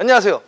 안녕하세요.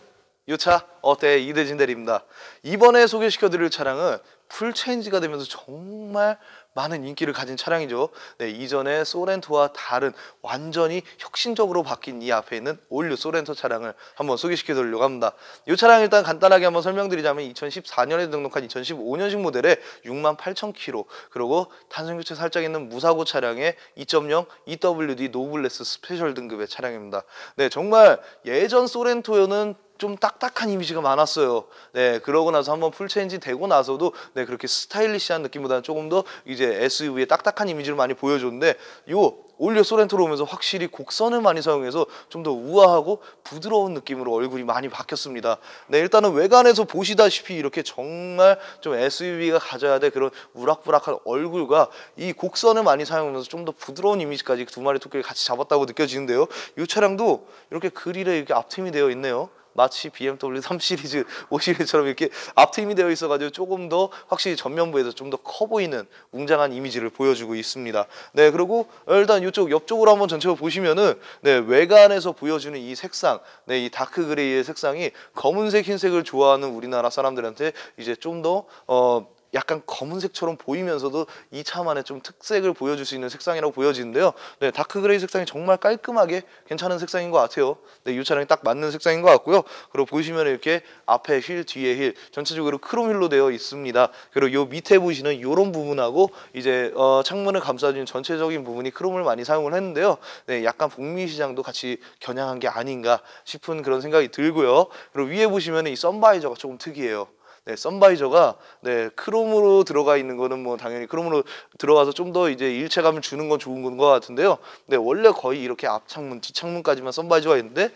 요차 어때 이대진 대리입니다. 이번에 소개시켜드릴 차량은 풀체인지가 되면서 정말 많은 인기를 가진 차량이죠. 네, 이전에 소렌토와 다른 완전히 혁신적으로 바뀐 이 앞에 있는 올류 소렌토 차량을 한번 소개시켜 드리려고 합니다. 이 차량 일단 간단하게 한번 설명드리자면 2014년에 등록한 2015년식 모델의 6만 8천 킬로 그리고 탄성 교체 살짝 있는 무사고 차량의 2.0 EWD 노블레스 스페셜 등급의 차량입니다. 네, 정말 예전 소렌토는 좀 딱딱한 이미지가 많았어요. 네, 그러고 나서 한번 풀체인지 되고 나서도 네, 그렇게 스타일리시한 느낌보다는 조금 더 이제 SUV의 딱딱한 이미지를 많이 보여줬는데 요 올려 소렌토로 오면서 확실히 곡선을 많이 사용해서 좀 더 우아하고 부드러운 느낌으로 얼굴이 많이 바뀌었습니다. 네, 일단은 외관에서 보시다시피 이렇게 정말 좀 SUV가 가져야 될 그런 우락부락한 얼굴과 이 곡선을 많이 사용하면서 좀 더 부드러운 이미지까지 두 마리 토끼를 같이 잡았다고 느껴지는데요. 이 차량도 이렇게 그릴에 이렇게 앞트임이 되어 있네요. 마치 BMW 3 시리즈, 5 시리즈처럼 이렇게 앞트임이 되어 있어가지고 조금 더 확실히 전면부에서 좀 더 커 보이는 웅장한 이미지를 보여주고 있습니다. 네, 그리고 일단 이쪽 옆쪽으로 한번 전체로 보시면은 네 외관에서 보여주는 이 색상, 네이 다크 그레이의 색상이 검은색, 흰색을 좋아하는 우리나라 사람들한테 이제 좀더 어 약간 검은색처럼 보이면서도 이 차만의 좀 특색을 보여줄 수 있는 색상이라고 보여지는데요. 네, 다크 그레이 색상이 정말 깔끔하게 괜찮은 색상인 것 같아요. 네, 이 차량이 딱 맞는 색상인 것 같고요. 그리고 보시면 이렇게 앞에 휠, 뒤에 휠 전체적으로 크롬 휠로 되어 있습니다. 그리고 요 밑에 보시는 이런 부분하고 이제 어, 창문을 감싸주는 전체적인 부분이 크롬을 많이 사용을 했는데요. 네, 약간 북미 시장도 같이 겨냥한 게 아닌가 싶은 그런 생각이 들고요. 그리고 위에 보시면 이 썬바이저가 조금 특이해요. 네, 썬바이저가 네, 크롬으로 들어가 있는 거는 뭐 당연히 크롬으로 들어가서 좀 더 이제 일체감을 주는 건 좋은 것 같은데요. 네, 원래 거의 이렇게 앞창문, 뒷창문까지만 썬바이저가 있는데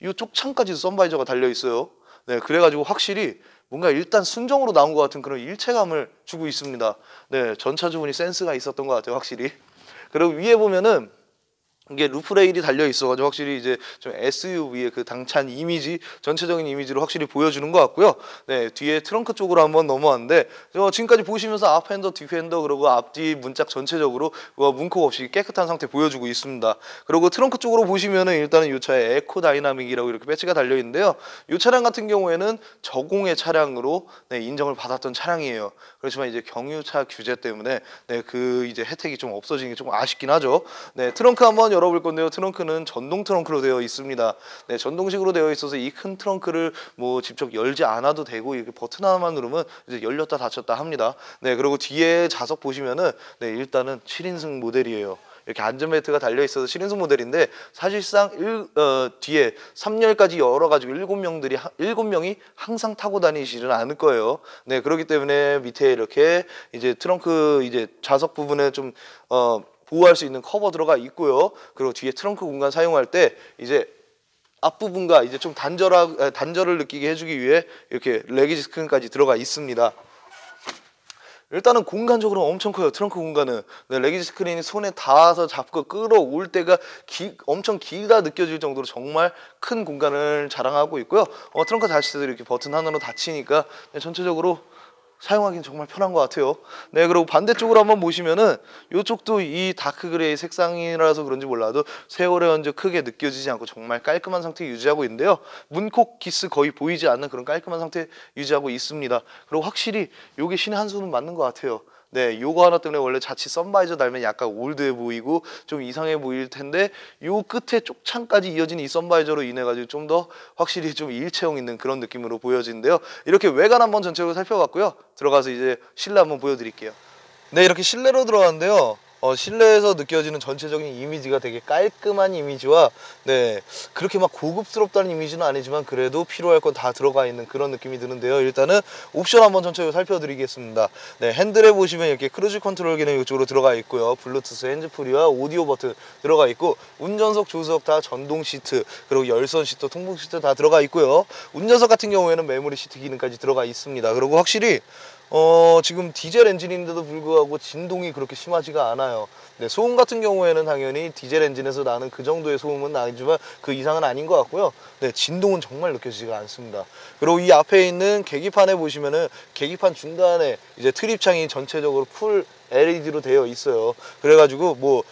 이 쪽 창까지도 썬바이저가 달려 있어요. 네, 그래가지고 확실히 뭔가 일단 순정으로 나온 것 같은 그런 일체감을 주고 있습니다. 네, 전차주분이 센스가 있었던 것 같아요, 확실히. 그리고 위에 보면은 이게 루프 레일이 달려 있어가지고 확실히 이제 좀 SUV의 그 당찬 이미지 전체적인 이미지를 확실히 보여주는 것 같고요. 네 뒤에 트렁크 쪽으로 한번 넘어왔는데 어, 지금까지 보시면서 앞 핸더, 뒤 핸더 그리고 앞뒤 문짝 전체적으로 어, 문콕 없이 깨끗한 상태 보여주고 있습니다. 그리고 트렁크 쪽으로 보시면은 일단은 이 차에 에코 다이나믹이라고 이렇게 배치가 달려 있는데요. 이 차량 같은 경우에는 저공해 차량으로 네, 인정을 받았던 차량이에요. 그렇지만 이제 경유차 규제 때문에 네, 그 이제 혜택이 좀 없어지는 게 조금 아쉽긴 하죠. 네 트렁크 한번 열어볼 건데요. 트렁크는 전동 트렁크로 되어 있습니다. 네, 전동식으로 되어 있어서 이 큰 트렁크를 뭐 직접 열지 않아도 되고 이렇게 버튼 하나만 누르면 이제 열렸다 닫혔다 합니다. 네, 그리고 뒤에 좌석 보시면은 네, 일단은 7인승 모델이에요. 이렇게 안전벨트가 달려 있어서 7인승 모델인데 사실상 일, 어, 뒤에 3열까지 열어가지고 7명들이 7명이 항상 타고 다니지는 않을 거예요. 네 그렇기 때문에 밑에 이렇게 이제 트렁크 이제 좌석 부분에 좀 어, 보호할 수 있는 커버 들어가 있고요. 그리고 뒤에 트렁크 공간 사용할 때 이제 앞부분과 이제 좀 단절하, 단절을 느끼게 해주기 위해 이렇게 레기지 스크린까지 들어가 있습니다. 일단은 공간적으로 엄청 커요. 트렁크 공간은. 네, 레기지 스크린이 손에 닿아서 잡고 끌어올 때가 기, 엄청 길다 느껴질 정도로 정말 큰 공간을 자랑하고 있고요. 어, 트렁크 때도 이렇게 버튼 하나로 닫히니까 네, 전체적으로 사용하기는 정말 편한 것 같아요. 네, 그리고 반대쪽으로 한번 보시면은 이쪽도 이 다크 그레이 색상이라서 그런지 몰라도 세월의 흔적 크게 느껴지지 않고 정말 깔끔한 상태 유지하고 있는데요. 문콕 기스 거의 보이지 않는 그런 깔끔한 상태 유지하고 있습니다. 그리고 확실히 이게 신의 한 수는 맞는 것 같아요. 네, 요거 하나 때문에 원래 자칫 썬바이저 달면 약간 올드해 보이고 좀 이상해 보일 텐데 요 끝에 쪽창까지 이어진 이 썬바이저로 인해 가지고 좀 더 확실히 좀 일체형 있는 그런 느낌으로 보여지는데요. 이렇게 외관 한번 전체적으로 살펴봤고요. 들어가서 이제 실내 한번 보여드릴게요. 네, 이렇게 실내로 들어왔는데요. 어, 실내에서 느껴지는 전체적인 이미지가 되게 깔끔한 이미지와 네 그렇게 막 고급스럽다는 이미지는 아니지만 그래도 필요할 건 다 들어가 있는 그런 느낌이 드는데요. 일단은 옵션 한번 전체적으로 살펴드리겠습니다. 네 핸들에 보시면 이렇게 크루즈 컨트롤 기능 이쪽으로 들어가 있고요. 블루투스 핸즈프리와 오디오 버튼 들어가 있고 운전석 조수석 다 전동 시트 그리고 열선 시트 통풍 시트 다 들어가 있고요. 운전석 같은 경우에는 메모리 시트 기능까지 들어가 있습니다. 그리고 확실히 어, 지금 디젤 엔진인데도 불구하고 진동이 그렇게 심하지가 않아요. 네, 소음 같은 경우에는 당연히 디젤 엔진에서 나는 그 정도의 소음은 나지만 그 이상은 아닌 것 같고요. 네, 진동은 정말 느껴지지가 않습니다. 그리고 이 앞에 있는 계기판에 보시면은 계기판 중간에 이제 트립창이 전체적으로 풀 LED로 되어 있어요. 그래가지고 뭐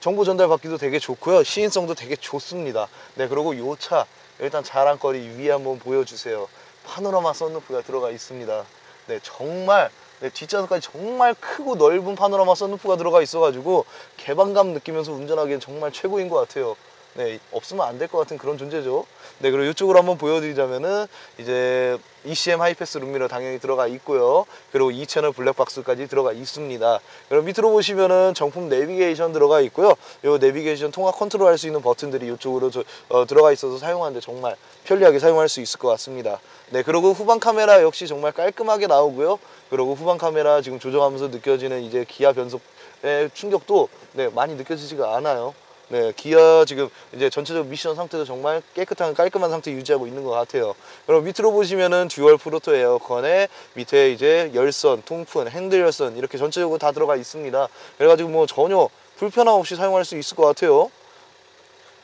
정보 전달 받기도 되게 좋고요. 시인성도 되게 좋습니다. 네, 그리고 요차 일단 자랑거리 위에 한번 보여주세요. 파노라마 썬루프가 들어가 있습니다. 네, 정말 네, 뒷좌석까지 정말 크고 넓은 파노라마 썬루프가 들어가 있어가지고 개방감 느끼면서 운전하기엔 정말 최고인 것 같아요. 네, 없으면 안 될 것 같은 그런 존재죠. 네, 그리고 이쪽으로 한번 보여드리자면은 이제 ECM 하이패스 룸미러 당연히 들어가 있고요. 그리고 2채널 블랙박스까지 들어가 있습니다. 그리고 밑으로 보시면은 정품 내비게이션 들어가 있고요. 요 내비게이션 통합 컨트롤 할 수 있는 버튼들이 이쪽으로 저- 어, 들어가 있어서 사용하는데 정말 편리하게 사용할 수 있을 것 같습니다. 네, 그리고 후방 카메라 역시 정말 깔끔하게 나오고요. 그리고 후방 카메라 지금 조정하면서 느껴지는 이제 기아 변속의 충격도 네, 많이 느껴지지가 않아요. 네, 기아 지금 이제 전체적 미션 상태도 정말 깨끗한 깔끔한 상태 유지하고 있는 것 같아요. 그럼 밑으로 보시면은 듀얼 프로토 에어컨에 밑에 이제 열선, 통풍, 핸들 열선 이렇게 전체적으로 다 들어가 있습니다. 그래가지고 뭐 전혀 불편함 없이 사용할 수 있을 것 같아요.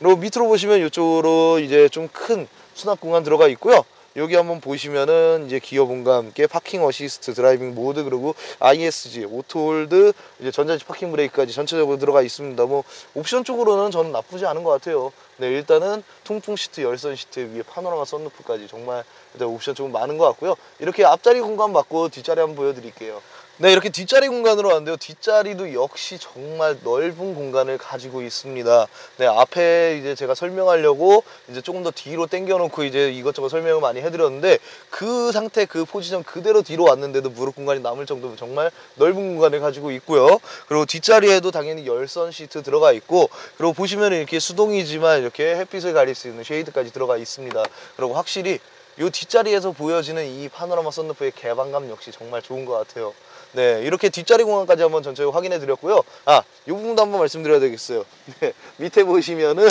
그리고 밑으로 보시면 이쪽으로 이제 좀 큰 수납 공간 들어가 있고요. 여기 한번 보시면은 이제 기어 본과 함께 파킹 어시스트, 드라이빙 모드 그리고 ISG, 오토홀드, 이제 전자식 파킹 브레이크까지 전체적으로 들어가 있습니다. 뭐 옵션 쪽으로는 저는 나쁘지 않은 것 같아요. 네, 일단은 통풍 시트, 열선 시트 위에 파노라마 썬루프까지 정말 일단 옵션 좀 많은 것 같고요. 이렇게 앞자리 공간 맞고 뒷자리 한번 보여드릴게요. 네, 이렇게 뒷자리 공간으로 왔는데요. 뒷자리도 역시 정말 넓은 공간을 가지고 있습니다. 네, 앞에 이제 제가 설명하려고 이제 조금 더 뒤로 당겨 놓고 이제 이것저것 설명을 많이 해드렸는데 그 상태, 그 포지션 그대로 뒤로 왔는데도 무릎 공간이 남을 정도로 정말 넓은 공간을 가지고 있고요. 그리고 뒷자리에도 당연히 열선 시트 들어가 있고, 그리고 보시면 이렇게 수동이지만 이렇게 햇빛을 가릴 수 있는 쉐이드까지 들어가 있습니다. 그리고 확실히 이 뒷자리에서 보여지는 이 파노라마 썬루프의 개방감 역시 정말 좋은 것 같아요. 네, 이렇게 뒷자리 공간까지 한번 전체적으로 확인해 드렸고요. 아, 이 부분도 한번 말씀드려야 되겠어요. 네, 밑에 보시면은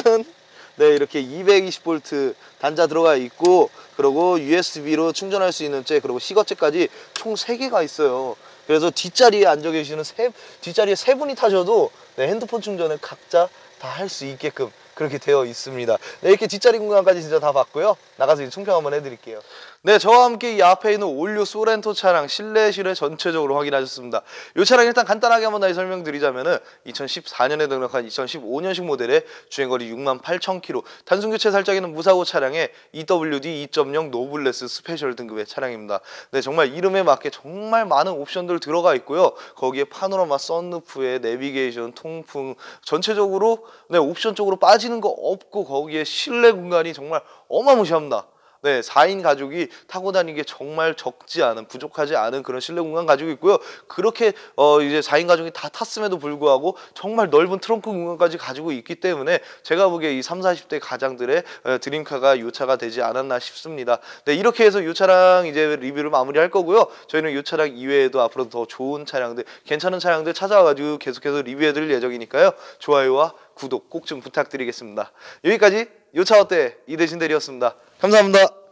네, 이렇게 220V 단자 들어가 있고 그리고 USB로 충전할 수 있는 잭 그리고 시거잭까지 총 3개가 있어요. 그래서 뒷자리에 앉아 계시는 세, 뒷자리에 세 분이 타셔도 네, 핸드폰 충전을 각자 다 할 수 있게끔 그렇게 되어 있습니다. 네, 이렇게 뒷자리 공간까지 진짜 다 봤고요. 나가서 이제 총평 한번 해드릴게요. 네, 저와 함께 이 앞에 있는 올류 소렌토 차량 실내 실외 전체적으로 확인하셨습니다. 이 차량 일단 간단하게 한번 다시 설명드리자면은 2014년에 등록한 2015년식 모델의 주행거리 6만 8천 킬로, 단순 교체 살짝에는 무사고 차량의 EWD 2.0 노블레스 스페셜 등급의 차량입니다. 네, 정말 이름에 맞게 정말 많은 옵션들 들어가 있고요. 거기에 파노라마 썬루프에 내비게이션, 통풍 전체적으로 네, 옵션 쪽으로 빠지 는 거 없고 거기에 실내 공간이 정말 어마무시합니다. 네, 4인 가족이 타고 다니기에 정말 적지 않은, 부족하지 않은 그런 실내 공간 가지고 있고요. 그렇게 어 이제 4인 가족이 다 탔음에도 불구하고 정말 넓은 트렁크 공간까지 가지고 있기 때문에 제가 보기에 이 3, 40대 가장들의 어, 드림카가 이 차가 되지 않았나 싶습니다. 네, 이렇게 해서 이 차량 이제 리뷰를 마무리할 거고요. 저희는 이 차량 이외에도 앞으로 더 좋은 차량들, 괜찮은 차량들 찾아와가지고 계속해서 리뷰해 드릴 예정이니까요. 좋아요와 구독 꼭 좀 부탁드리겠습니다. 여기까지 요차 어때 이대신 대리였습니다. 감사합니다.